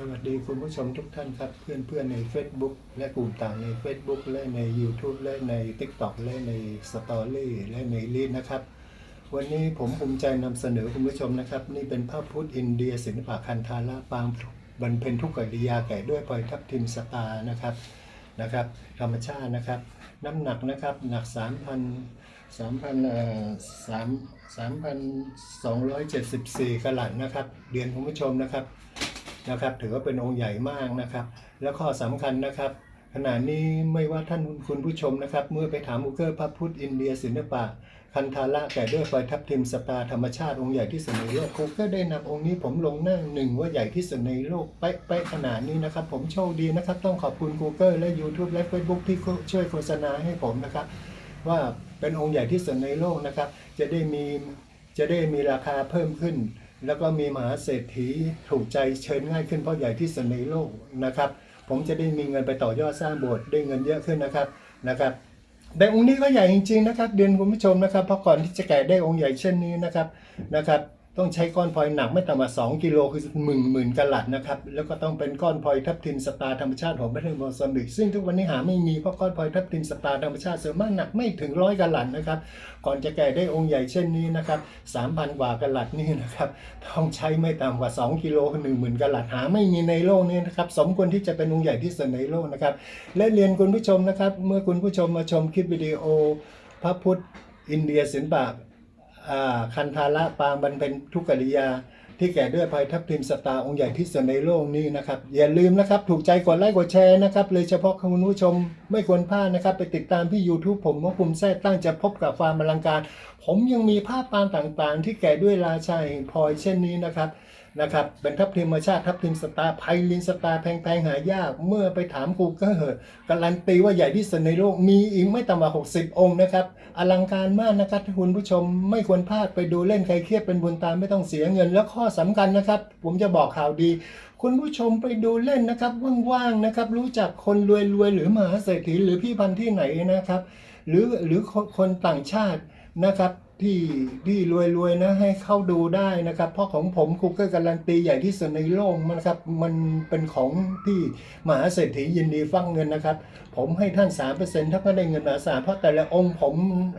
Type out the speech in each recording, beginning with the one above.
สวัสดีคุณผู้ชมทุกท่านครับเพื่อนเพื่อนๆใน Facebook และกลุ่มต่างใน Facebook และใน YouTube และใน TikTok และใน Story และในลีดนะครับ วันนี้ผมภูมิใจนำเสนอคุณผู้ชมนะครับ นี่เป็นภาพพุทธอินเดียศิลปะคันธาระปางบรรเพ็ญทุกขกิริยาแก่ด้วยพลอยทับทิมสตานะครับนะครับธรรมชาตินะครับ น้ำหนักนะครับหนัก 3,000 3,000เอ่อ3 3,274กะลัดนะครับเรียนคุณผู้ชมนะครับ นะครับ ถือว่าเป็นองค์ใหญ่มากนะครับ แล้วข้อสำคัญนะครับ ขณะนี้ไม่ว่าท่านคุณผู้ชมนะครับ เมื่อไปถามอูเกอร์พระพุทธอินเดียศิลปะคันธาระแก่ด้วยไฟทับทิมสตาธรรมชาติองค์ใหญ่ที่สุดในโลกกูเกอร์ได้นำองค์นี้ผมลงหน้าหนึ่งว่าใหญ่ที่สุดในโลกเป๊ะๆขนาดนี้นะครับ ผมโชคดีนะครับ ต้องขอบคุณ Google และ YouTube และ Facebook ที่ช่วยโฆษณาให้ผมนะครับ ว่าเป็นองค์ใหญ่ที่สุดในโลกนะครับ จะได้มีจะได้มีราคาเพิ่มขึ้น แล้วก็มีมหาเศรษฐีถูกใจเชิญง่ายขึ้นเพราะใหญ่ที่สุดในโลกนะครับ ผมจะได้มีเงินไปต่อยอดสร้างโบสถ์ได้เงินเยอะขึ้นนะครับนะครับแต่องค์นี้ก็ใหญ่จริงๆนะครับเดือนคุณผู้ชมนะครับเพราะก่อนที่จะแก่ได้องค์ใหญ่เช่นนี้นะครับนะครับ ต้องใช้ก้อนพลอยหนักไม่ต่ำกว่า2กิโลคือหมื่นหมื่นกะลัดนะครับแล้วก็ต้องเป็นก้อนพลอยทับทิมสตาร์ธรรมชาติของประเทศโมซัมบิกซึ่งทุกวันนี้หาไม่มีเพราะก้อนพลอยทับทิมสตาร์ธรรมชาติส่วนมากหนักไม่ถึงร้อยกะลัดนะครับก่อนจะแกะได้องค์ใหญ่เช่นนี้นะครับ3,000กว่ากะลัดนี่นะครับต้องใช้ไม่ต่ำกว่า 2กิโลคือหนึ่งหมื่นกะลัดหาไม่มีในโลกนี้นะครับสมควรที่จะเป็นองค์ใหญ่ที่สุดในโลกนะครับและเรียนคุณผู้ชมนะครับ เมื่อคุณผู้ชมมาชมคลิปวิดีโอพระพุทธอินเดียศิลปะ คันธาระปางบรรเป็นทุกกิริยา ที่แก่ด้วยภัยทัพทิมสตาองค์ใหญ่ที่สุดในโลกนี้นะครับ อย่าลืมนะครับ ถูกใจกดไลค์กดแชร์นะครับเลยเฉพาะคุณผู้ชมไม่ควรพลาดนะครับ ไปติดตามที่ YouTube ผมว่าภูมิแท้ตั้งจะพบกับความอลังการ ผมยังมีภาพปางต่างๆ ที่แก่ด้วยราชาแห่งพลอยเช่นนี้นะครับ นะครับเป็นทับทิมธรรมชาติทับทิมสตาร์ไพลินสตาร์แพงๆหายาก เมื่อไปถามกูเกอร์การันตีว่าใหญ่ที่สุดในโลกมีอีกไม่ต่ำกว่า 60 องค์นะครับอลังการมากนะครับท่านคุณผู้ชมไม่ควรพลาดไปดูเล่นใครเครียดเป็นบุญตามไม่ต้องเสียเงิน แล้วข้อสำคัญนะครับ ผมจะบอกข่าวดี คุณผู้ชมไปดูเล่นนะครับว่างๆนะครับรู้จักคนรวยๆหรือมหาเศรษฐีหรือพี่พันที่ไหนนะครับ หรือหรือคนคนต่างชาตินะครับ ที่ที่รวยๆนะให้เข้าดูได้นะครับ เพราะของผมคุกเกอร์การันตีใหญ่ที่สุดในโลกมันครับมันเป็นของที่มหาเศรษฐียินดีฟังเงินนะครับ ผมให้ท่าน3%ถ้าก็ได้เงินมหาศาลเพราะแต่ละองค์ผม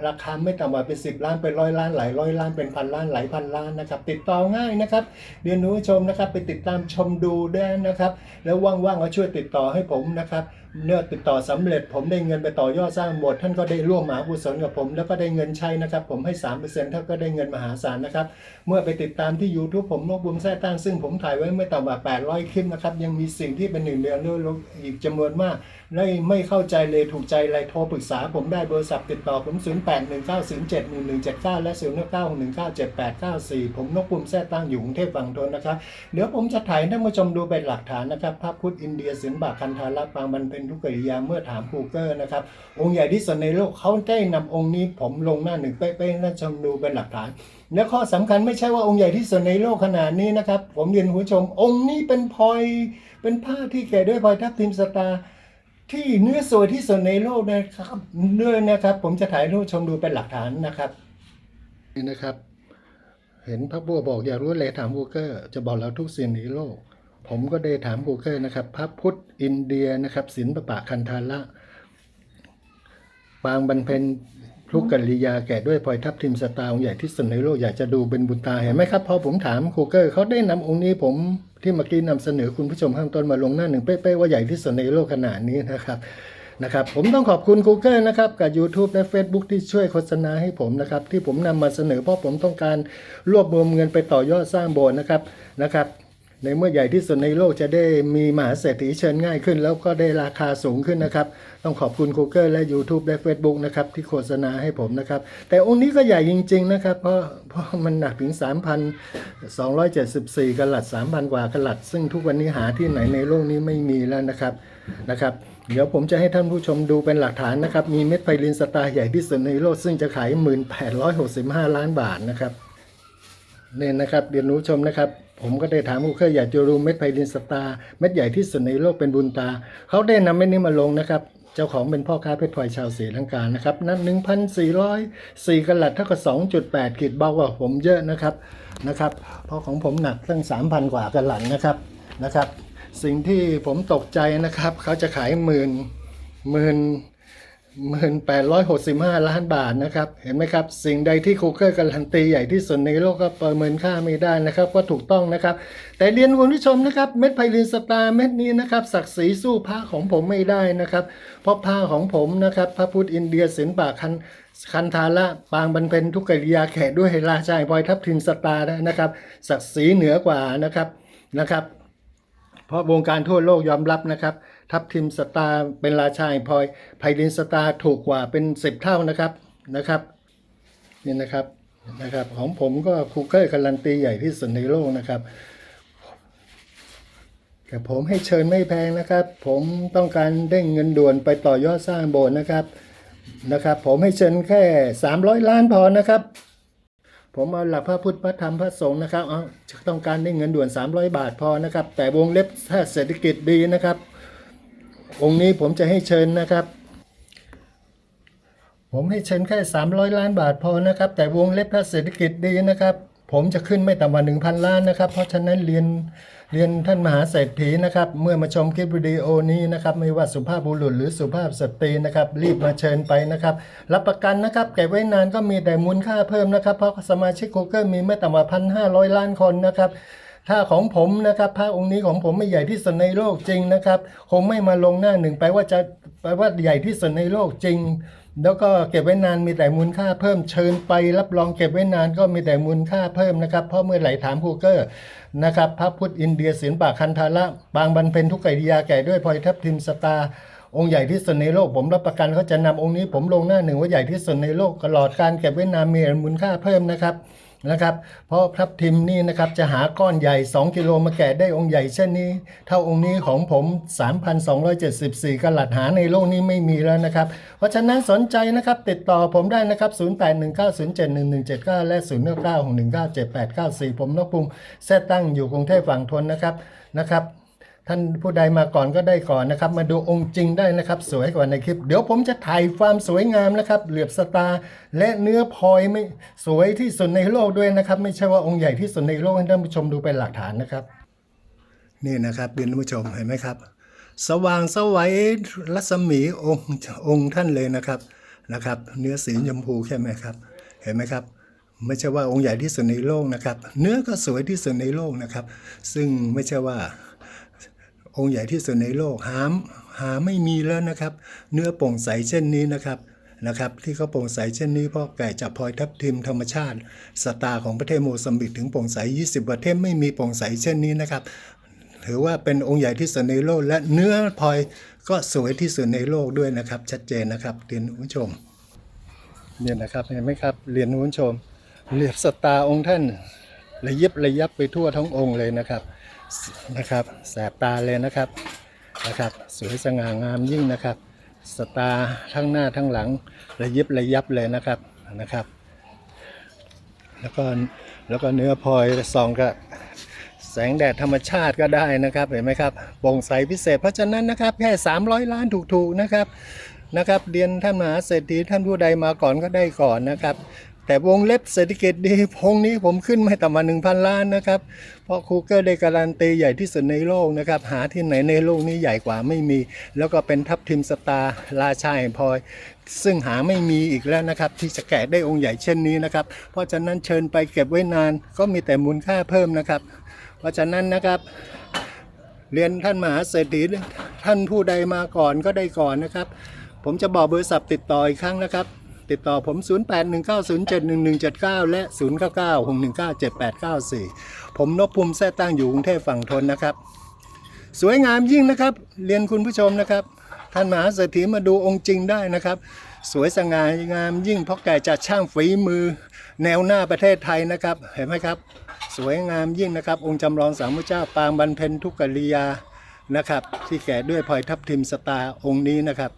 ราคาไม่ต่ำกว่าเป็น10ล้านเป็นร้อยล้านหลายร้อยล้านเป็นพันล้านหลายพันล้านนะครับ ติดต่อง่ายนะครับเรียนรู้ชมนะครับไปติดตามชมดูได้นะครับ แล้วว่างๆก็ช่วยติดต่อให้ผมนะครับเนื่อติดต่อสำเร็จผมได้เงินไปต่อยอดสร้างโบสถ์ท่านก็ได้ร่วมมหากุศลกับผม แล้วก็ได้เงินใช้นะครับ ผมให้3%เท่าก็ได้เงินมหาศาลนะครับ เมื่อไปติดตามที่ YouTube ผมนกบุญแท้ตั้งซึ่งผมถ่ายไว้ไม่ต่ำกว่า 800 คลิปนะครับ ยังมีสิ่งที่เป็นหนึ่งเดียวด้วยอีกจำนวนมากและไม่เข้าใจเลยถูกใจอะไรโทรปรึกษาผมได้เบอร์ศัพท์ติดต่อผม 0819071179 และ 09197894 ผมนกบุญแท้ตั้งอยู่กรุงเทพฝั่งทนนะครับ เดี๋ยวผมจะถ่ายท่านผู้ชมดูเป็นหลักฐานนะครับพระพุทธอินเดียศิลปะคันธาระปางบรรเพ็ญทุกกิริยาเมื่อถามกูเกอร์นะครับองค์ใหญ่ที่สุดในโลกเขาได้นำองค์นี้ผมลงหน้าหนึ่งเป๊ะๆน่านชมดูเป็นหลักฐาน และข้อสำคัญไม่ใช่ว่าองค์ใหญ่ที่สุดในโลกขนาดนี้นะครับ ผมเรียนคุณผู้ชม องค์นี้เป็นพลอยเป็นผ้าที่แก่ด้วยพลอยทับทิมสตาร์ที่เนื้อสวยที่สุดในโลกนะครับเนื้อนะครับ ผมจะถ่ายให้ท่านผู้ชมดูเป็นหลักฐานนะครับนี่นะครับ เห็นพระบัวบอกอยากรู้อะไรถามกูเกอร์ จะบอกเราทุกสิ่งในโลก ผมก็ได้ถามกูเกอร์นะครับ พระพุทธอินเดียนะครับศิลปะคันธาระปางบรรเพ็ ญทุกกิริยาแก่ด้วยพลอยทับทิมสตาองค์ใหญ่ที่สุดในโลกอยากจะดูเป็นบุตาเห็นไหมครับพอผมถามกูเกอร์เขาได้นำองค์นี้ผมที่เมื่อกี้นำเสนอคุณผู้ชมข้างต้นมาลงหน้าหนึ่งเป๊ะๆว่าใหญ่ที่สุดในโลกขนาดนี้นะครับนะครับผมต้องขอบคุณ Google นะครับกับ YouTube และ Facebook ที่ช่วยโฆษณาให้ผมนะครับที่ผมนำมาเสนอเพราะผมต้องการรวบรวมเงินไปต่อยอดสร้างโบสถ์นะครับนะครับ ในเมื่อใหญ่ที่สุดในโลกจะได้มีมหาเศรษฐีเชิญง่ายขึ้น แล้วก็ได้ราคาสูงขึ้นนะครับ ต้องขอบคุณ Google และ YouTube และ Facebook นะครับ ที่โฆษณาให้ผมนะครับ แต่องค์นี้ก็ใหญ่จริง ๆ นะครับ เพราะเพราะมันหนักถึง 3,274กะลัด 3,000 กว่ากะลัด ซึ่งทุกวันนี้หาที่ไหนในโลกนี้ไม่มีแล้วนะครับนะครับเดี๋ยวผมจะให้ท่านผู้ชมดูเป็นหลักฐานนะครับ มีเม็ดไพลินสตาร์ใหญ่ที่สุดในโลก ซึ่งจะขาย 1,865 ล้านบาทนะครับเนี่ยนะครับเรียนรู้ชมนะครับ ผมก็ได้ถามกูเคยอยากจะรู้เม็ดไพลินสตาร์เม็ดใหญ่ที่สุดในโลกเป็นบุญตา เขาได้นำเม็ดนี้มาลงนะครับ เจ้าของเป็นพ่อค้าเพชรพลอยชาวศรีลังกานะครับนั้น1,404กะลัดเท่ากับ2.8ขีดเบากว่าผมเยอะนะครับนะครับ เพราะของผมหนักตั้ง 3,000 กว่ากะลัดนะครับนะครับ สิ่งที่ผมตกใจนะครับ เขาจะขายหมื่นหมื่น หมื่นแปดร้อยหกสิบห้าล้านบาทนะครับ เห็นไหมครับ สิ่งใดที่คูเกอร์การันตีใหญ่ที่สุดในโลกก็ประเมินค่าไม่ได้นะครับก็ถูกต้องนะครับ แต่เรียนคุณผู้ชมนะครับเม็ดไพลินสตาร์เม็ดนี้นะครับศักดิ์ศรีสู้พระของผมไม่ได้นะครับ เพราะผ้าของผมนะครับพระพุทธอินเดียศิลปะคันคันธาระปางบรรเพ็ญทุกกิริยาแขกด้วยราชาบอยทับทิมสตาร์นะครับศักดิ์ศรีเหนือกว่านะครับนะครับ เพราะวงการทั่วโลกยอมรับนะครับ ทัพทิมสตาร์เป็นราชาแห่งพลอยไพลินสตาร์ถูกกว่าเป็นสิบเท่านะครับนะครับนี่นะครับนะครับ ของผมก็คูเกอร์การันตีใหญ่ที่สุดในโลกนะครับแต่ผมให้เชิญไม่แพงนะครับ ผมต้องการเด้งเงินด่วนไปต่อยอดสร้างโบสถ์นะครับนะครับ ผมให้เชิญแค่ 300 ล้านพอนะครับ ผมเอาหลักพระพุทธพระธรรมพระสงฆ์นะครับเอาต้องการได้เงินด่วน 300 บาทพอนะครับ แต่วงเล็บถ้าเศรษฐกิจดีนะครับ องค์นี้ผมจะให้เชิญนะครับ ผมให้เชิญแค่ 300 ล้านบาทพอนะครับ แต่วงเล็บถ้าเศรษฐกิจดีนะครับ ผมจะขึ้นไม่ต่ำกว่า1,000 ล้านนะครับ เพราะฉะนั้นเรียนเรียนท่านมหาเศรษฐีนะครับ เมื่อมาชมคลิปวิดีโอนี้นะครับ ไม่ว่าสุภาพบุรุษหรือสุภาพสตรีนะครับ รีบมาเชิญไปนะครับ รับประกันนะครับเก็บไว้นานก็มีแต่มูลค่าเพิ่มนะครับ เพราะสมาชิก Google มีไม่ต่ำกว่าพันห้าร้อยล้านคนนะครับ ถ้าของผมนะครับพระองค์นี้ของผมไม่ใหญ่ที่สุดในโลกจริงนะครับ คงไม่มาลงหน้าหนึ่งไปว่าจะไปว่าใหญ่ที่สุดในโลกจริง แล้วก็เก็บไว้นานมีแต่มูลค่าเพิ่มเชิญไป รับรองเก็บไว้นานก็มีแต่มูลค่าเพิ่มนะครับ เพราะเมื่อไหร่ถามคูเกอร์นะครับพระพุทธอินเดียศิลปะคันธาระบางบรรเพ็ญทุกกิริยาแก่ด้วยพลอยทับทิมสตาองค์ใหญ่ที่สุดในโลกผมรับประกันเขาจะนำองค์นี้ผมลงหน้าหนึ่งว่าใหญ่ที่สุดในโลกตลอดการเก็บไว้นานมีมูลค่าเพิ่มนะครับ นะครับ เพราะทับทิมนี่นะครับจะหาก้อนใหญ่ 2 กิโลมาแกะได้องค์ใหญ่เช่นนี้ เท่าองค์นี้ของผม 3,274กลัดหาในโลกนี้ไม่มีแล้วนะครับ เพราะฉะนั้นสนใจนะครับติดต่อผมได้นะครับ 0819071179 และ 096197894ผมนพพงศ์แท้ตั้งอยู่กรุงเทพฝั่งทนนะครับนะครับ ท่านผู้ใดมาก่อนก็ได้ก่อนนะครับ มาดูองค์จริงได้นะครับ สวยกว่าในคลิป เดี๋ยวผมจะถ่ายความสวยงามนะครับ เหลือบสตาและเนื้อพลอยไม่สวยที่สุดในโลกด้วยนะครับ ไม่ใช่ว่าองค์ใหญ่ที่สุดในโลกให้ท่านผู้ชมดูเป็นหลักฐานนะครับ นี่นะครับเรียนท่านผู้ชมเห็นไหมครับ สว่างสวัยรัศมีองค์องค์ท่านเลยนะครับนะครับ เนื้อสีชมพูใช่ไหมครับ เห็นไหมครับไม่ใช่ว่าองค์ใหญ่ที่สุดในโลกนะครับ เนื้อก็สวยที่สุดในโลกนะครับ ซึ่งไม่ใช่ว่า องค์ใหญ่ที่สุดในโลกหาหาไม่มีแล้วนะครับ เนื้อโปร่งใสเช่นนี้นะครับนะครับ ที่เขาโปร่งใสเช่นนี้เพราะแก่จากพลอยทับทิมธรรมชาติสตาของประเทศโมซัมบิกถึงโปร่งใส 20 ประเทศไม่มีโปร่งใสเช่นนี้นะครับถือว่าเป็นองค์ใหญ่ที่สุดในโลก และเนื้อพลอยก็สวยที่สุดในโลกด้วยนะครับ ชัดเจนนะครับเรียนผู้ชมเนี่ยนะครับเห็นไหมครับเรียนผู้ชมเหลียบสตาองค์ท่านระยิบระยับไปทั่วทั้งองค์เลยนะครับ นะครับ แสบตาเลยนะครับนะครับ สวยสง่างามยิ่งนะครับ สตาทั้งหน้าทั้งหลังระยิบระยับเลยนะครับนะครับ แล้วก็แล้วก็เนื้อพลอยซองก็แสงแดดธรรมชาติก็ได้นะครับเห็นไหมครับโปร่งใสพิเศษ เพราะฉะนั้นนะครับแค่ 300 ล้านถูกๆนะครับนะครับเรียนท่านมหาเศรษฐีท่านผู้ใดมาก่อนก็ได้ก่อนนะครับ แต่วงเล็บเศรษฐกิจดีพงนี้ผมขึ้นไม่ต่ำกว่า1,000 ล้านนะครับ เพราะคูเกอร์ได้การันตีใหญ่ที่สุดในโลกนะครับ หาที่ไหนในโลกนี้ใหญ่กว่าไม่มี แล้วก็เป็นทัพทิมสตาร์ราชาแห่งพลอยซึ่งหาไม่มีอีกแล้วนะครับ ที่จะแกะได้องค์ใหญ่เช่นนี้นะครับ เพราะฉะนั้นเชิญไปเก็บไว้นานก็มีแต่มูลค่าเพิ่มนะครับ เพราะฉะนั้นนะครับเรียนท่านมหาเศรษฐีท่านผู้ใดมาก่อนก็ได้ก่อนนะครับ ผมจะบอกเบอร์ศัพท์ติดต่ออีกครั้งนะครับ ติดต่อผม 0819071179 และ 0996197894 ผมนพภูมิแท้ตั้งอยู่กรุงเทพฝั่งทนนะครับ สวยงามยิ่งนะครับ เรียนคุณผู้ชมนะครับ ท่านมหาเศรษฐีมาดูองค์จริงได้นะครับ สวยสง่างามยิ่งเพราะแกจัดช่างฝีมือแนวหน้าประเทศไทยนะครับ เห็นไหมครับ สวยงามยิ่งนะครับ องค์จำลองสามพระเจ้าปางบรรเพ็ญทุกกริยานะครับ ที่แก่ด้วยพลอยทับทิมสตาองค์นี้นะครับ